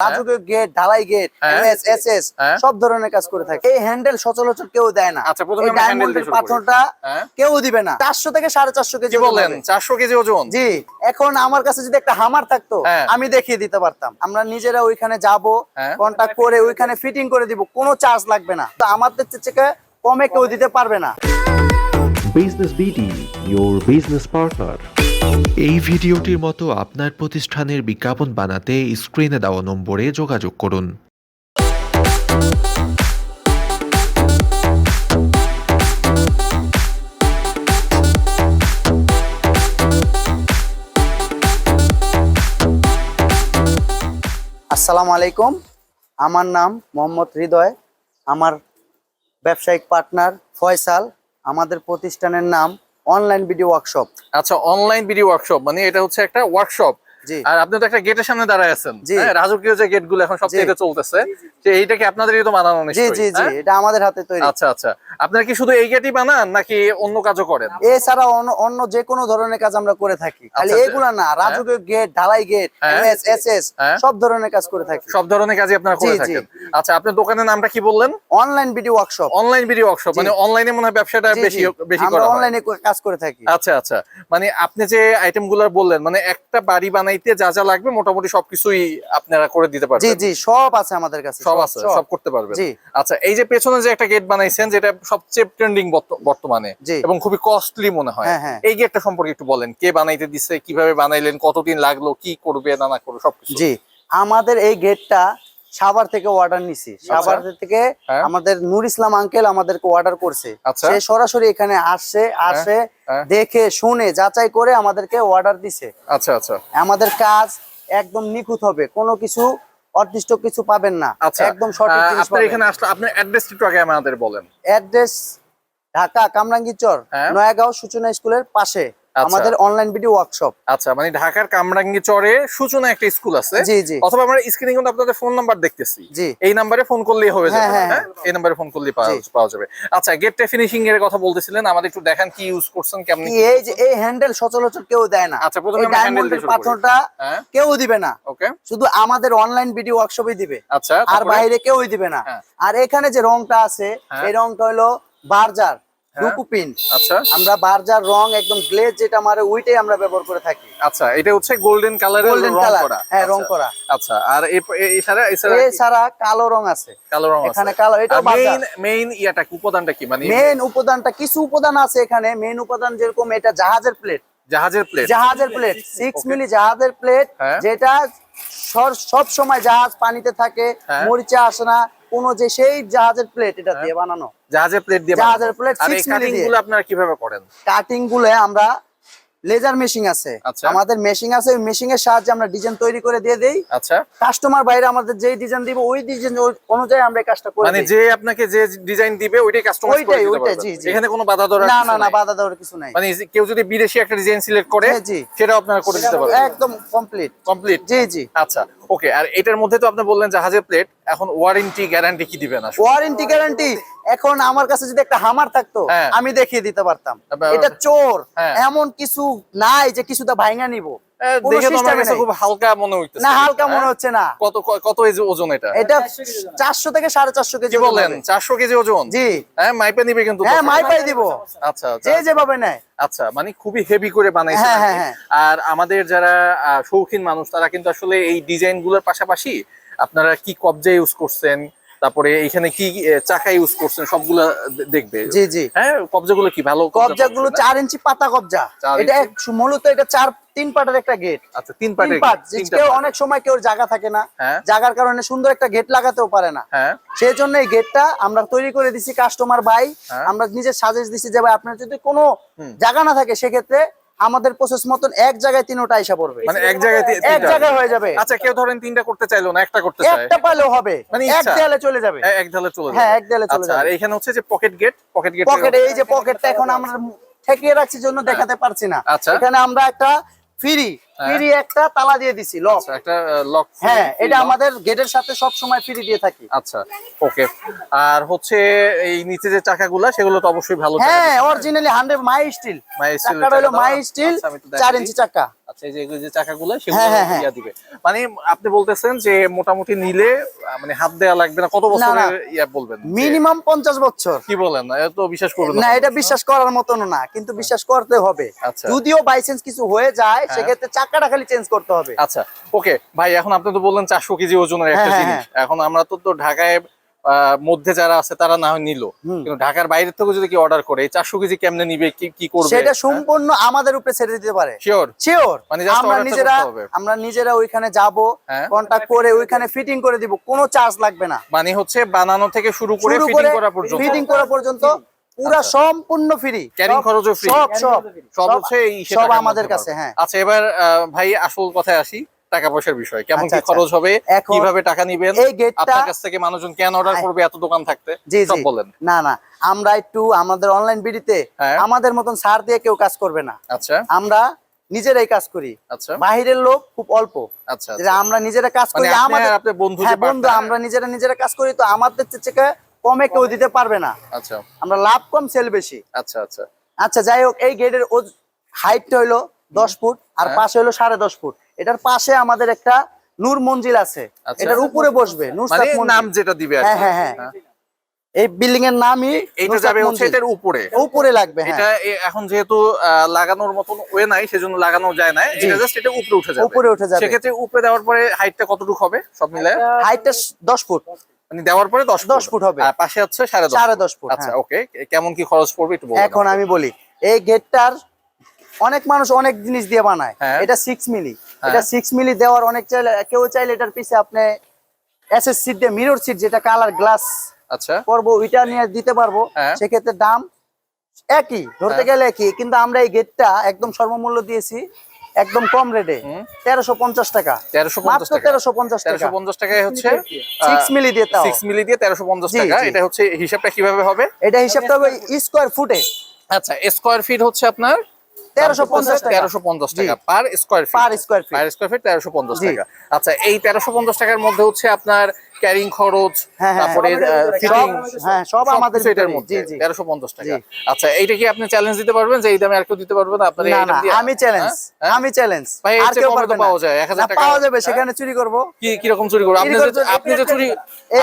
রাজুকের gate ঢালাই gate হ্যাঁ। MS SS হ্যাঁ। সব ধরনের কাজ করে থাকে এই হ্যান্ডেল সচরাচর কেউ দেয় না আচ্ছা, প্রথমে ডায়মন্ডের। পাথরটা হ্যাঁ। কেউ দিবে না চারশো থেকে সাড়ে চারশো কেজি বলেন হবে। চারশো কেজি ওজন জি এখন আমার কাছে যদি একটা হামার থাকতো। আমি দেখিয়ে দিতে পারতাম আমরা নিজেরা ওইখানে যাব। কন্টাক্ট করে ওইখানে ফিটিং করে দিব কোনো চার্জ লাগবে না তো আমাদের থেকে কমে কেউ দিতে পারবে না business BD your business partner এই ভিডিওটির মতো আপনার প্রতিষ্ঠানের বিজ্ঞাপন বানাতে স্ক্রিনে দেওয়া নম্বরে যোগাযোগ করুন। আসসালামু আলাইকুম। আমার নাম মোহাম্মদ হৃদয়। আমার ব্যবসায়িক পার্টনার ফয়সাল। আমাদের প্রতিষ্ঠানের নাম অনলাইন ভিডিও ওয়ার্কশপ আচ্ছা অনলাইন ভিডিও ওয়ার্কশপ মানে এটা হচ্ছে একটা ওয়ার্কশপ আর আপনি তো একটা গেটের সামনে দাঁড়ায় আছেন। হ্যাঁ রাজকীয় যে গেটগুলো এখন সবচেয়ে জি। চলতেছে এইটা কি আপনাদেরই তো বানানো জি জি জি হ্যাঁ? এটা আমাদের হাতে তৈরি। আচ্ছা আচ্ছা। আপনারা কি শুধু এই গেটই বানান নাকি অন্য কাজও করেন? এছাড়া অন্য যে কোনো ধরনের কাজ আমরা করে থাকি। খালি আচ্ছা, এগুলা না রাজুকের গেট ঢালাই গেট হ্যাঁ। এমএস এসএস হ্যাঁ। সব ধরনের কাজ করে থাকি। সব ধরনের কাজই আপনারা করে। থাকেন। আচ্ছা আপনার দোকানের নামটা কি বললেন? Online video workshop. Online video workshop মানে অনলাইনে মনে হয় ব্যবসাটা বেশি বেশি করা অনলাইনে কাজ করে থাকি। আচ্ছা আচ্ছা। মানে আপনি যে আইটেমগুলো বললেন মানে একটা বাড়ি বানাইতে যা যা লাগবে মোটামুটি সবকিছুই আপনারা করে দিতে পারবেন। জি জি সব আছে আমাদের কাছে সব আছে সব। করতে পারবেন। জি। আচ্ছা এই যে পেছনে যে একটা গেট বানাইছেন যেটা সবচেয়ে ট্রেন্ডিং বর্তমানে এবং খুবই কস্টলি মনে হয় হ্যাঁ, হ্যাঁ। এই গেটটা সম্পর্কে একটু বলেন। কে বানাইতে দিছে কীভাবে বানাইলেন কতদিন লাগল কি করবে না না করবে সবকিছু। জি আমাদের এই গেটটা সাভার থেকে অর্ডার নিছি সাভার থেকে হ্যাঁ। আমাদের নূর ইসলাম আঙ্কেল আমাদেরকে অর্ডার করছে আচ্ছা। সে সরাসরি এখানে আসছে আসে হ্যাঁ। দেখে শুনে যাচাই করে আমাদেরকে অর্ডার দিছে আচ্ছা আচ্ছা আমাদের কাজ একদম নিখুঁত হবে কোনো কিছু অদৃষ্ট কিছু পাবেন না আচ্ছা একদম সঠিক জিনিস আপনার এখানে আসলে আপনার অ্যাড্রেস একটু আগে আমাদের বলেন অ্যাড্রেস ঢাকা কামরাঙ্গীচর হ্যাঁ। নয়াগাঁও সূচনা স্কুলের পাশে আচ্ছা। আমাদের অনলাইন ভিডিও ওয়ার্কশপ আচ্ছা মানে ঢাকার কামরাঙ্গি চরে সূচনা একটা স্কুল আছে। জি, জি। অথবা আমরা স্ক্রিনে কিন্তু আপনাদের ফোন নাম্বার দেখতেছি। জি। এই নাম্বারে ফোন করলেই হবে যাবে হ্যাঁ, হ্যাঁ, হ্যাঁ? এই নাম্বারে ফোন করলেই পাওয়া যাবে। আচ্ছা গেটটা ফিনিশিং এর কথা বলতেছিলেন। আমাদের একটু দেখান কি ইউজ করছেন কেমন এই যে এই হ্যান্ডেল সচরাচর কেউ দেয় না। আচ্ছা, প্রথমে ডায়মন্ডের পাথরটা হ্যাঁ। কেউ দিবে না। ওকে শুধু আমাদের অনলাইন ভিডিও ওয়ার্কশপে দিবে। আচ্ছা আর বাইরে কেউই দিবে না। হ্যাঁ। আর এখানে যে রংটা আছে হ্যাঁ। এই রংটা হলো বারজার। হ্যাঁ। রুকুপিন আচ্ছা। আমরা বারজার রং একদম গ্লেজ যেটা মারে ওইটাই আমরা ব্যবহার করে থাকি। আচ্ছা এটা হচ্ছে গোল্ডেন কালারের হ্যাঁ, রং আচ্ছা, করা। আচ্ছা আর এই- এই- এছাড়া এছাড়া এছাড়া কালো রং আছে। কালো রং এখানে কালো এটাও মেইন মেইন ইয়াটা উপাদানটা কি? মানে মেন উপাদানটা কিছু উপাদান আছে এখানে। মেন উপাদান যেরকম এটা জাহাজের প্লেট জাহাজের প্লেট জাহাজের প্লেট সিক্স মিলি জাহাজের প্লেট হ্যাঁ। যেটা সব সময় জাহাজ পানিতে থাকে হ্যাঁ। মরিচা আসে না। কোনো যে সেই জাহাজের প্লেট এটা দিয়ে বানানো। জাহাজের প্লেট দিয়ে জাহাজের প্লেট plate আর এই কাটিংগুলো আপনারা কীভাবে করেন? কাটিংগুলো আমরা লেজার মেশিং আছে। আচ্ছা। আমাদের মেশিং আছে ওই মেশিং এর সাহায্যে আমরা ডিজাইন তৈরি করে দিয়ে দেই। আচ্ছা। কাস্টমার বাইরে আমাদের যেই ডিজাইন দিব ওই ডিজাইন অনুযায়ী আমরা কাজটা করে মানে যে আপনাকে যে ডিজাইন দিবে ওইটাই কাস্টমাইজ করে ওইটাই, ওইটাই, জি, জি। এখানে কোনো বাধা ধরা না না না বাধা দেওয়ার কিছু নাই। মানে কেউ যদি বিদেশি একটা ডিজাইন সিলেক্ট করে জি। সেটাও আপনারা করে দিতে পারবেন। একদম কমপ্লিট কমপ্লিট জি জি। আচ্ছা ওকে আর এটার মধ্যে তো আপনি বললেন জাহাজের প্লেট এখন ওয়ারেন্টি গ্যারান্টি কি দিবেন আসলে? ওয়ারেন্টি গ্যারান্টি এখন আমার কাছে যদি একটা হামার থাকতো হ্যাঁ। আমি দেখিয়ে দিতে পারতাম। এটা চোর। হ্যাঁ। এমন কিছু নাই যে কিছুটা ভাঙা নিব। খুব হালকা মনে না হালকা মনে হ্যাঁ? হচ্ছে না। কত কত ওজন এটা? এটা চারশো থেকে সাড়ে চারশো কেজি বলেন চারশো কেজি ওজন? জি। হ্যাঁ মাইপে নিবে কিন্তু হ্যাঁ মাইপাই দিব। আচ্ছা আচ্ছা। যে যেভাবে নেয়। আচ্ছা মানে খুবই হেভি করে বানাইছে। আর আমাদের যারা শৌখিন মানুষ তারা কিন্তু আসলে এই ডিজাইনগুলোর পাশাপাশি আপনারা কি কবজা ইউজ করছেন? তারপরে এখানে কি চাকা ইউজ করছেন? সবগুলা দেখবে। জি জি। হ্যাঁ কবজাগুলো কি ভালো? কবজা গুলো চার ইঞ্চি পাতা কবজা। এটা মূলত এটা চার তিন পাটের একটা গেট আচ্ছা তিন পাটের পাট কেউ অনেক সময় কেউ জায়গা থাকে না। হ্যাঁ। জায়গার কারণে সুন্দর একটা গেট লাগাতেও পারে না। হ্যাঁ। সেই জন্য এই গেটটা আমরা তৈরি করে দিছি কাস্টমার হ্যাঁ। আমরা নিজে সাজেস দিছি যে ভাই আপনার যদি কোনো জায়গা না থাকে সেক্ষেত্রে আমাদের প্রসেস মতন এক জায়গায় তিনটা আইসা পড়বে। মানে এক জায়গায় এক জায়গায় হয়ে যাবে। আচ্ছা কেউ ধরেন তিনটা করতে চাইলো না একটা করতে চাই একটা পালেও হবে। মানে এক। দেয়ালে চলে যাবে। এক দেয়ালে চলে যাবে। হ্যাঁ, এক দেয়ালে চলে আচ্ছা, আর যাবে। এখানে হচ্ছে যে pocket gate pocket gate pocket এই যে পকেটটা এখন আমরা ঠেকিয়ে রাখছি জন্য দেখাতে পারছি না। আচ্ছা। এখানে আমরা একটা ফ্রি হ্যাঁ। ফ্রি একটা তালা দিয়ে দিছি লক আচ্ছা একটা লক হ্যাঁ এটা আমাদের গেটের সাথে সব সময় ফ্রি দিয়ে থাকি। আচ্ছা ওকে আর হচ্ছে এই নিচে যে চাকাগুলা সেগুলো তো অবশ্যই ভালো হ্যাঁ originally hundred my still my still চাকাটা হলো মাই স্টিল আচ্ছা, আমি একটু চার ইঞ্চি চাকা। আচ্ছা এই যে চাকাগুলো সেগুলো হ্যাঁ, হ্যাঁ, হ্যাঁ। ইয়া দিবে। মানে আপনি বলতেছেন যে মোটামুটি নিলে মানে হাত দেওয়া লাগবে না কত বছরের ইয়া বলবেন? মিনিমাম পঞ্চাশ বছর। কি বলেন? বিশ্বাস করবেন না এটা বিশ্বাস করার মতন না কিন্তু বিশ্বাস করতে হবে। আচ্ছা। যদিও বাই চান্স কিছু হয়ে যায় হ্যাঁ। সেক্ষেত্রে চাকাটা খালি চেঞ্জ করতে হবে। আচ্ছা ওকে। ভাই এখন আপনি তো বললেন চারশো কেজি ওজনের একটা হ্যাঁ, জিনিস। এখন আমরা তো ঢাকায় মধ্যে যারা আছে তারা না হয় নিল। কিন্তু ঢাকার বাইরে থেকে যদি কি অর্ডার করে চারশো কেজি কেমনে নিবে কি কি করবে? সেটা সম্পূর্ণ আমাদের উপরে ছেড়ে দিতে পারে। শিওর শিওর মানে আমরা নিজেরা আমরা নিজেরা ওইখানে যাব হ্যাঁ। কন্টাক্ট করে ওইখানে ফিটিং করে দিব কোনো চার্জ লাগবে না। মানে হচ্ছে বানানো থেকে শুরু করে ফিটিং করা পর্যন্ত। ফিটিং করা পর্যন্ত পুরো আচ্ছা। সম্পূর্ণ ফ্রি Carrying খরচও free? সব সব সব সব হচ্ছে সব আমাদের কাছে হ্যাঁ। আচ্ছা এবার ভাই আসল কথায় আসি। টাকা পয়সার বিষয়। কেমন আচ্ছা, কি আচ্ছা। খরচ হবে কীভাবে টাকা নিবেন আপনার কাছ থেকে মানুষজন কেন অর্ডার করবে এত দোকান থাকতে সব বলেন। না না আমরা একটু আমাদের অনলাইন বিডিতে হ্যাঁ। আমাদের মতন ছাড় দিয়ে কেউ কাজ করবে না। আচ্ছা। আমরা নিজেরাই কাজ করি। আচ্ছা। বাহিরের লোক খুব অল্প। আচ্ছা যেটা আমরা নিজেরা কাজ মানে করি আমাদের বন্ধু যে হ্যাঁ বন্ধু আমরা নিজেরা নিজেরা কাজ করি তো আমাদের থেকে কমে কেউ দিতে পারবে না। আচ্ছা। আমরা লাভ কম সেল বেশি। আচ্ছা আচ্ছা। আচ্ছা যাই হোক এই গেটের হাইটটা হইল দশ ফুট আর হ্যাঁ। পাশে হলো সাড়ে দশ ফুট। এটার পাশে আমাদের একটা নূর মঞ্জিল আছে। আচ্ছা। এটার উপরে বসবে মানে নাম যেটা দিবে হ্যাঁ হ্যাঁ হ্যাঁ। হ্যাঁ। এই বিল্ডিং এর নামই নুসরাত যাবে হচ্ছে এটার উপরে। উপরে লাগবে হ্যাঁ। এটা এখন যেহেতু লাগানোর মতন ওয়ে নাই সেজন্য লাগানো যায় না এটা জাস্ট এটা উপরে উঠে যাবে। উপরে উঠে যাবে। সেক্ষেত্রে উপরে দেওয়ার পরে হাইটটা কতটুকু হবে সব মিলে? হাইটটা দশ ফুট। মানে দেওয়ার পরে দশ 10 ফুট হবে। আর পাশে হচ্ছে সাড়ে দশ সাড়ে ফুট। দশ ফুট আচ্ছা হ্যাঁ। ওকে কেমন কি খরচ পড়বে একটু বলুন এখন আমি বলি এই গেটটার অনেক মানুষ অনেক জিনিস দিয়ে বানায়। হ্যাঁ। এটা সিক্স মিলি হ্যাঁ। এটা সিক্স মিলি দেওয়ার অনেক চাইলে কেউ চাইলে এটার পিছে আপনি এস এস সিট দিয়ে মিরর সিট যেটা কালার গ্লাস আচ্ছা। করব ওইটা নিয়ে দিতে পারব। হ্যাঁ। সেক্ষেত্রে দাম একই ধরতে। গেলে একই। কিন্তু আমরা এই গেটটা একদম সর্বমূল্য দিয়েছি একদম কম রেটে। তেরোশো পঞ্চাশ টাকা। তেরোশো পঞ্চাশ টাকা। তেরোশো পঞ্চাশ টাকা। তেরোশো পঞ্চাশ টাকায় হচ্ছে সিক্স মিলি দিয়ে সিক্স মিলি দিয়ে তেরোশো পঞ্চাশ টাকা। এটা হচ্ছে হিসাবটা কীভাবে হবে? এটা হিসাবটা হবে স্কোয়ার ফুটে। আচ্ছা স্কোয়ার ফিট হচ্ছে আপনার তেরোশো পঞ্চাশ টাকা। টাকা per square feet per square feet per square feet তেরোশো পঞ্চাশ জি। টাকা আচ্ছা এই তেরোশো পঞ্চাশ টাকার মধ্যে হচ্ছে আপনার ক্যারিং খরচ হ্যাঁ, হ্যাঁ, তারপরে। ফিটিং সব- হ্যাঁ, সব আমাদের এটার মধ্যে জি, জি। তেরোশো পঞ্চাশ টাকা আচ্ছা এইটা কি আপনি চ্যালেঞ্জ দিতে পারবেন যে এই দামে আর কেউ দিতে পারবে না আপনার? আমি চ্যালেঞ্জ? আমি চ্যালেঞ্জ আর কেউ পারবে পাওয়া যায়, 1000 টাকা। পাওয়া যাবে? সেখানে চুরি করব কি কীরকম চুরি করবেন আপনি যে আপনি যে চুরি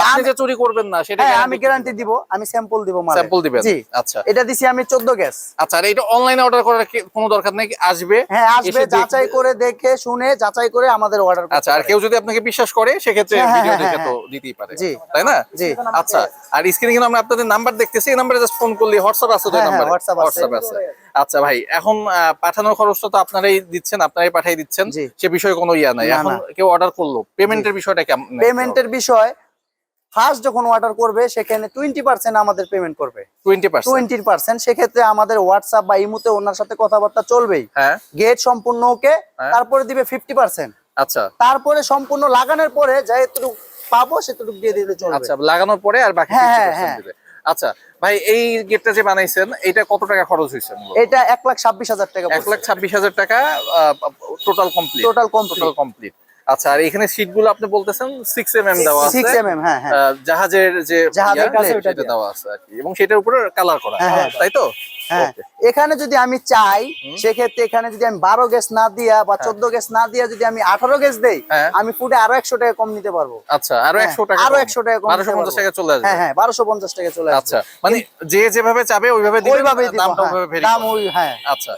আপনি যে চুরি করবেন না সেটা আমি গ্যারান্টি দিব আমি স্যাম্পল দিব মালে Sample দিবেন? আচ্ছা। এটা দিছি আমি 14 গ্যাস আচ্ছা আর এটা অনলাইনে অর্ডার করার কোনো দরকার নেই আসবে হ্যাঁ আসবে যাচাই করে দেখে শুনে যাচাই করে আমাদের অর্ডার আচ্ছা আর কেউ যদি আপনাকে বিশ্বাস করে সেক্ষেত্রে ভিডিও দেখে তো হ্যাঁ। পারে। তাই না? জি। আচ্ছা আর স্ক্রিনে কিন্তু আমরা আপনাদের নাম্বার দেখতেছি এই নাম্বারে জাস্ট ফোন করলে হোয়াটসঅ্যাপ আছে তো হ্যাঁ, হ্যাঁ, নাম্বারে আছে। হোয়াটসঅ্যাপ আছে। আচ্ছা ভাই এখন পাঠানোর খরচটা তো আপনারাই দিচ্ছেন আপনারাই পাঠিয়ে দিচ্ছেন। সে বিষয়ে কোনো ইয়া নাই। এখন কেউ অর্ডার করল পেমেন্টের বিষয়টা কেমন? পেমেন্টের বিষয় ফার্স্ট যখন অর্ডার করবে সেখানে টোয়েন্টি পার্সেন্ট আমাদের পেমেন্ট করবে। টোয়েন্টি পার্সেন্ট সেক্ষেত্রে আমাদের হোয়াটসঅ্যাপ বা ইমুতে ওনার সাথে কথাবার্তা চলবেই। হ্যাঁ। গেট সম্পূর্ণ ওকে হ্যাঁ। তারপরে দিবে ফিফটি পার্সেন্ট আচ্ছা। তারপরে সম্পূর্ণ লাগানোর পরে যেহেতু পাবো সেটুকু দিয়ে দিলে চলবে। আচ্ছা লাগানোর পরে আর বাকি হ্যাঁ, হ্যাঁ। দিবে। আচ্ছা ভাই এই গেটটা যে বানাইছেন এটা কত টাকা খরচ হয়েছে এটা এক লাখ ছাব্বিশ হাজার টাকা এক লাখ ছাব্বিশ হাজার টাকা total complete total total complete আচ্ছা আর এখানে সিটগুলো আপনি বলতেছেন সিক্স এম এম দেওয়া আছে। সিক্স এম এম হ্যাঁ হ্যাঁ। জাহাজের যে জাহাজের ইয়া, plate, সেটা দেওয়া। আছে আর কি। এবং সেটার উপরে কালার করা। হ্যাঁ, হ্যাঁ। তাই তো? হ্যাঁ এখানে যদি আমি চাই সেক্ষেত্রে এখানে যদি আমি বারো গ্যাস না দিয়া বা চোদ্দ গ্যাস না দিয়া যদি আমি আঠারো গ্যাস দেই হ্যাঁ। আমি ফুটে আরও একশো টাকা কম নিতে পারব। আচ্ছা আরও হ্যাঁ, একশো টাকা আরও 100 টাকা কম বারোশো পঞ্চাশ টাকা চলে আসবে। হ্যাঁ হ্যাঁ বারোশো পঞ্চাশ টাকা চলে আসবে। আচ্ছা মানে যে যেভাবে চাবে ওইভাবে হ্যাঁ। ওইভাবে দাম ওই হ্যাঁ। আচ্ছা।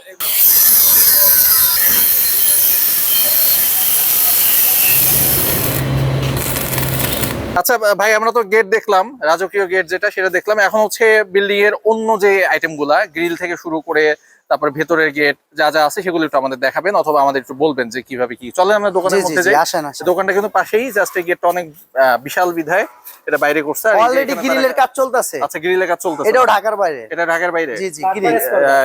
আচ্ছা ভাই আমরা তো গেট দেখলাম রাজকীয় গেট যেটা সেটা দেখলাম। এখন হচ্ছে বিল্ডিং এর অন্য যে আইটেমগুলা গ্রিল থেকে শুরু করে তারপর ভেতরের গেট যা যা আছে সেগুলো একটু আমাদের দেখাবেন অথবা আমাদের একটু বলবেন যে কীভাবে কি। চলেন আমরা দোকানের মধ্যে যাই। দোকানটা কিন্তু পাশেই জাস্ট এই গেটটা অনেক আহ, বিশাল বিধায় এটা বাইরে করছে আর অলরেডি গ্রিলের কাজ চলতেছে। আচ্ছা গ্রিলের কাজ চলতেছে। এটাও ঢাকার বাইরে। এটা ঢাকার বাইরে? জি জি grill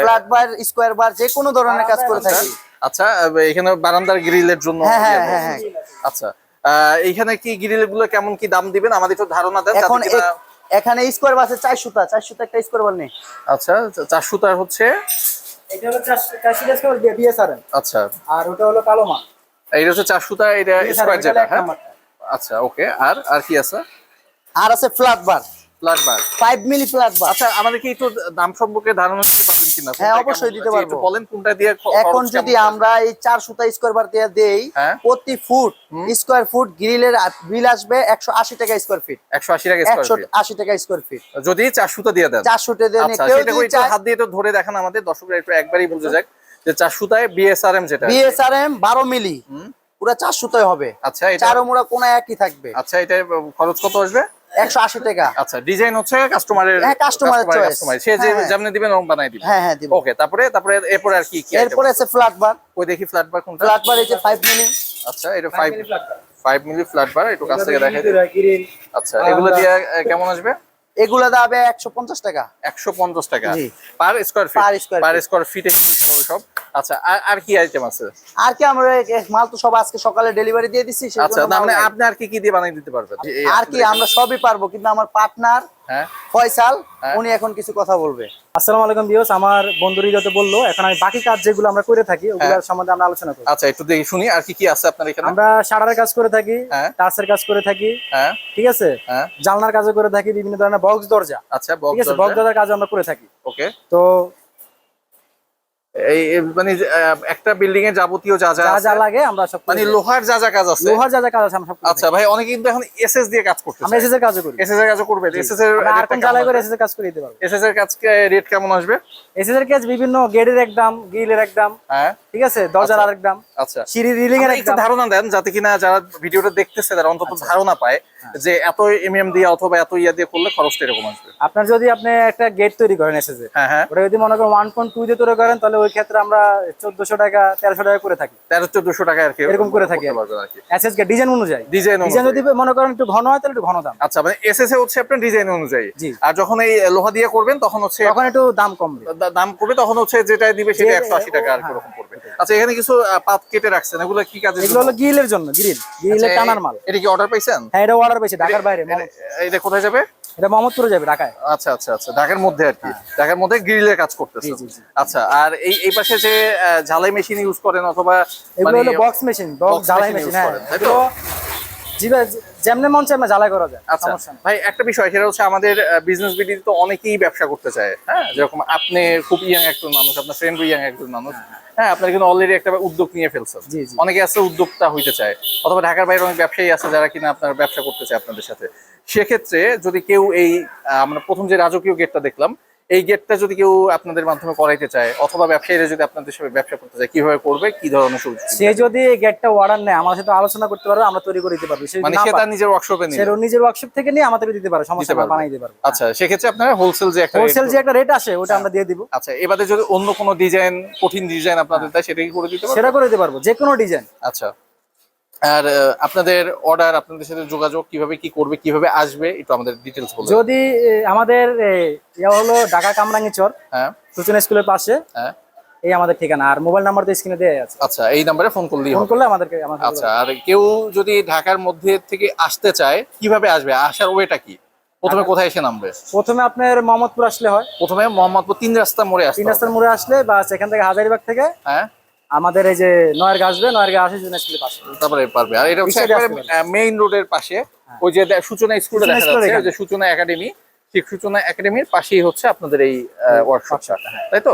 flat bar square bar যে কোনো ধরনের কাজ করে আচ্ছা থাকি আচ্ছা এখানে বারান্দার গ্রিলের জন্য হ্যাঁ, হ্যাঁ, ইয়ে হ্যাঁ, আচ্ছা। এইখানে কি গ্রিলগুলো কেমন কি দাম দিবেন? আমাদের তো ধারণা দেন এখন এখানে স্কোয়ার বাসে চার সুতা চার সুতা একটা স্কোয়ার বার নেই। আচ্ছা চার সুতার হচ্ছে? এটা হলো চারশো ডেস্ক বিএসআরএম আচ্ছা। আর ওটা হলো কালো মা এইটা হচ্ছে চার সুতা এটা স্কোয়ার যেটা হ্যাঁ? আচ্ছা ওকে আর আর কি আছে? আর আছে flat bar flat bar five milli flat bar আচ্ছা আমাদেরকে একটু দাম সম্পর্কে ধারণা দিতে পারবেন কিনা? হ্যাঁ, অবশ্যই দিতে পারব। বলেন কোনটা দিয়ে এখন যদি আমরা এই চার সুতা স্কোয়ার বার দিয়ে দেই হ্যাঁ। প্রতি ফুট স্কোয়ার ফুট গ্রিলের বিল আসবে একশো আশি টাকা স্কোয়ার ফিট 180 টাকা স্কোয়ার ফিট যদি সুতা দিয়ে দেন। আচ্ছা কেউ যদি হাত দিয়ে তো ধরে দেখান আমাদের দর্শকরা একটু একবারই বুঝে যাক যে সুতায় বিএসআরএম যেটা বিএসআরএম বারো মিলি। পুরো চার সুতায় হবে। আচ্ছা এটা চারো মোড়া কোনা একই থাকবে। আচ্ছা এটা খরচ কত আসবে? একশো আশি টাকা। আচ্ছা ডিজাইন হচ্ছে কাস্টমারের হ্যাঁ, customer এর choice। কাস্টমার সে যে হ্যাঁ, হ্যাঁ। যেমনি দিবেন ওরকম বানাই দিবে হ্যাঁ হ্যাঁ দিব। ওকে তারপরে তারপরে এরপরে আর কি কি এরপরে আছে ফ্ল্যাট বার ওই দেখি ফ্ল্যাট বার কোনটা? ফ্ল্যাট বার এই যে ফাইভ মিলি আচ্ছা এটা 5 5 মিলি ফ্ল্যাট বার একটু কাছ থেকে দেখাই। গ্রিল আচ্ছা এগুলো দিয়ে কেমন আসবে? এগুলো দাবে একশো পঞ্চাশ টাকা। 150 টাকা। জি। Per square feet per square ফিটে সব? আচ্ছা আর আর কি আইটেম আছে? আর কি আমরা মাল তো সব আজকে সকালে ডেলিভারি দিয়ে দিচ্ছি আচ্ছা মানে। আপনি আর কি কি দিয়ে বানিয়ে দিতে পারবেন? আর কি আমরা সবই পারব কিন্তু আমার পার্টনার হ্যাঁ। ফয়সাল হ্যাঁ। উনি এখন কিছু কথা বলবে। আসসালামু আলাইকুম বিয়স আমার বন্ধু যত বলল এখন আমি বাকি কাজ যেগুলো আমরা করে থাকি ওগুলোর সম্বন্ধে আমরা আলোচনা করি আচ্ছা একটু দেখি শুনি আর কি কি আছে আপনার এখানে? আমরা শাড়ার কাজ করে থাকি হ্যাঁ। কাজ করে থাকি হ্যাঁ। ঠিক আছে? হ্যাঁ। জানলার কাজও করে থাকি বিভিন্ন ধরনের বক্স দরজা আচ্ছা বক্স আছে? বক্স দরজার কাজ আমরা করে থাকি। ওকে তো এই এই মানে একটা বিল্ডিং এর যাবতীয় যা যা যা লাগে আমরা সব মানে লোহার যা যা কাজ আছে। লোহার যা যা কাজ আছে আমরা সব আচ্ছা ভাই অনেকে কিন্তু এখন এসএস দিয়ে কাজ করতে আমরা এসএস এর কাজও করি। এসএস এর কাজও করবে এসএস এর আর কোন জ্বালাই করে এসএস এর কাজ করে দিতে পারব। এসএস এর কাজ রেট কেমন আসবে? এসএস এর কাজ বিভিন্ন গেটের এক দাম গ্রিলের এক দাম হ্যাঁ। ঠিক আছে? দরজার আরেক দাম আচ্ছা। সিঁড়ি রিলিং এর একটু দাম ধারণা দেন যাতে কিনা যারা ভিডিওটা দেখতেছে তারা অন্তত আচ্ছা। ধারণা পায় হ্যাঁ। যে এত এমএম দিয়ে অথবা এত ইয়া দিয়ে করলে খরচটা এরকম আসবে। আপনার যদি আপনি একটা গেট তৈরি করেন এসএস এর হ্যাঁ হ্যাঁ। ওটা যদি মনে করেন ওয়ান পয়েন্ট টু দিয়ে তৈরি করেন তাহলে ওই ক্ষেত্রে আমরা চোদ্দশো টাকা তেরোশো টাকা করে থাকি। তেরো চোদ্দশো টাকা আর কি এরকম করে থাকি। এসএস কে। ডিজাইন অনুযায়ী। ডিজাইন ডিজাইন যদি মনে করেন একটু ঘন হয় তাহলে একটু ঘন দাম। আচ্ছা মানে এসএস এ হচ্ছে আপনার ডিজাইন অনুযায়ী। আর যখন এই লোহা দিয়ে করবেন তখন হচ্ছে তখন একটু দাম কমবে দাম করবে তখন হচ্ছে যেটা দিবে সেটা একশো আশি টাকা আর কি হ্যাঁ। পড়বে আচ্ছা এখানে কিছু পাত কেটে রাখছেন এগুলো কি কাজে এগুলো হলো গ্রিলের জন্য গ্রিল গ্রিলের টানার মাল। এটা কি অর্ডার পাইছেন? হ্যাঁ এটা অর্ডার পেয়েছে ঢাকার বাইরে এটা কোথায় যাবে? এটা মোহাম্মদপুরে যাবে ঢাকায়। আচ্ছা আচ্ছা আচ্ছা ঢাকার মধ্যে আর কি। ঢাকার মধ্যে গ্রিলের কাজ করতেছে। আচ্ছা আর এই এই পাশে যে ঝালাই মেশিন ইউজ করেন অথবা এগুলো মানে হলো বক্স মেশিন বক্স ঝালাই মেশিন হ্যাঁ জি জিবে যেমনে মন আমরা জ্বালাই করা যায় আচ্ছা সমস্যা ভাই একটা বিষয় সেটা হচ্ছে আমাদের বিজনেস বিডি তো অনেকেই ব্যবসা করতে চায় হ্যাঁ? যেরকম আপনি খুব ইয়াং একজন মানুষ আপনার ফ্রেন্ড ইয়াং একজন মানুষ হ্যাঁ? আপনার কিন্তু অলরেডি একটা উদ্যোগ নিয়ে ফেলছেন। অনেকে আছে উদ্যোক্তা হইতে চায় অথবা ঢাকার বাইরে অনেক ব্যবসায়ী আছে যারা কিনা আপনার ব্যবসা করতে চায় আপনাদের সাথে। সেক্ষেত্রে যদি কেউ এই আমরা প্রথম যে রাজকীয় গেটটা দেখলাম এই গেটটা যদি কেউ আপনাদের মাধ্যমে করাইতে চায় অথবা ব্যবসায়ীরা যদি আপনাদের সাথে ব্যবসা করতে চায় কীভাবে করবে? কি ধরনের সুযোগ সে যদি এই গেটটা অর্ডার নেয় আমার সাথে আলোচনা করতে পারবে আমরা তৈরি করে দিতে পারব। সে মানে সে তার নিজের ওয়ার্কশপে সে নিয়ে ওর নিজের ওয়ার্কশপ থেকে নিয়ে আমাদেরকে দিতে পারে সমস্যা বানাই দিতে পারব। আচ্ছা সেক্ষেত্রে আপনারা হোলসেল যে একটা হোলসেল যে একটা রেট আসে ওটা আমরা দিয়ে দিব। আচ্ছা এবারে যদি অন্য কোনো ডিজাইন কঠিন ডিজাইন আপনাদের তাই সেটা কি করে দিতে পারবেন? সেটা করে দিতে পারব যে কোনো ডিজাইন আচ্ছা। আর আপনাদের অর্ডার আপনাদের সাথে যোগাযোগ কীভাবে কি করবে কীভাবে আসবে একটু আমাদের ডিটেলস বলুন যদি আমাদের ইয়া হলো ঢাকা কামরাঙ্গি চর হ্যাঁ। সূচনা স্কুলের পাশে হ্যাঁ। এই আমাদের ঠিকানা। আর মোবাইল নাম্বার তো স্ক্রিনে দেওয়া আছে। আচ্ছা এই নাম্বারে ফোন করলেই ফোন করলে আমাদেরকে আমাদের আচ্ছা আর কেউ যদি ঢাকার মধ্যে থেকে আসতে চায় কীভাবে আসবে? আসার ওয়েটা কি? প্রথমে কোথায় এসে নামবে? প্রথমে আপনার মোহাম্মদপুর আসলে হয়। প্রথমে মোহাম্মদপুর তিন রাস্তা মোড়ে আসতে তিন। রাস্তার মোড়ে আসলে বা সেখান থেকে হাজারিবাগ থেকে হ্যাঁ। আমাদের এই যে নয়ের আসবে নয়ের আসে জুন স্কুলের পাশে। তারপরে পারবে। আর এটা হচ্ছে একবারে মেইন রোডের পাশে। ওই যে সূচনা স্কুলে সূচনা দেখা যাচ্ছে। ওই যে সূচনা একাডেমি ঠিক সূচনা একাডেমির পাশেই হচ্ছে আপনাদের এই ওয়ার্কশপটা তাই তো?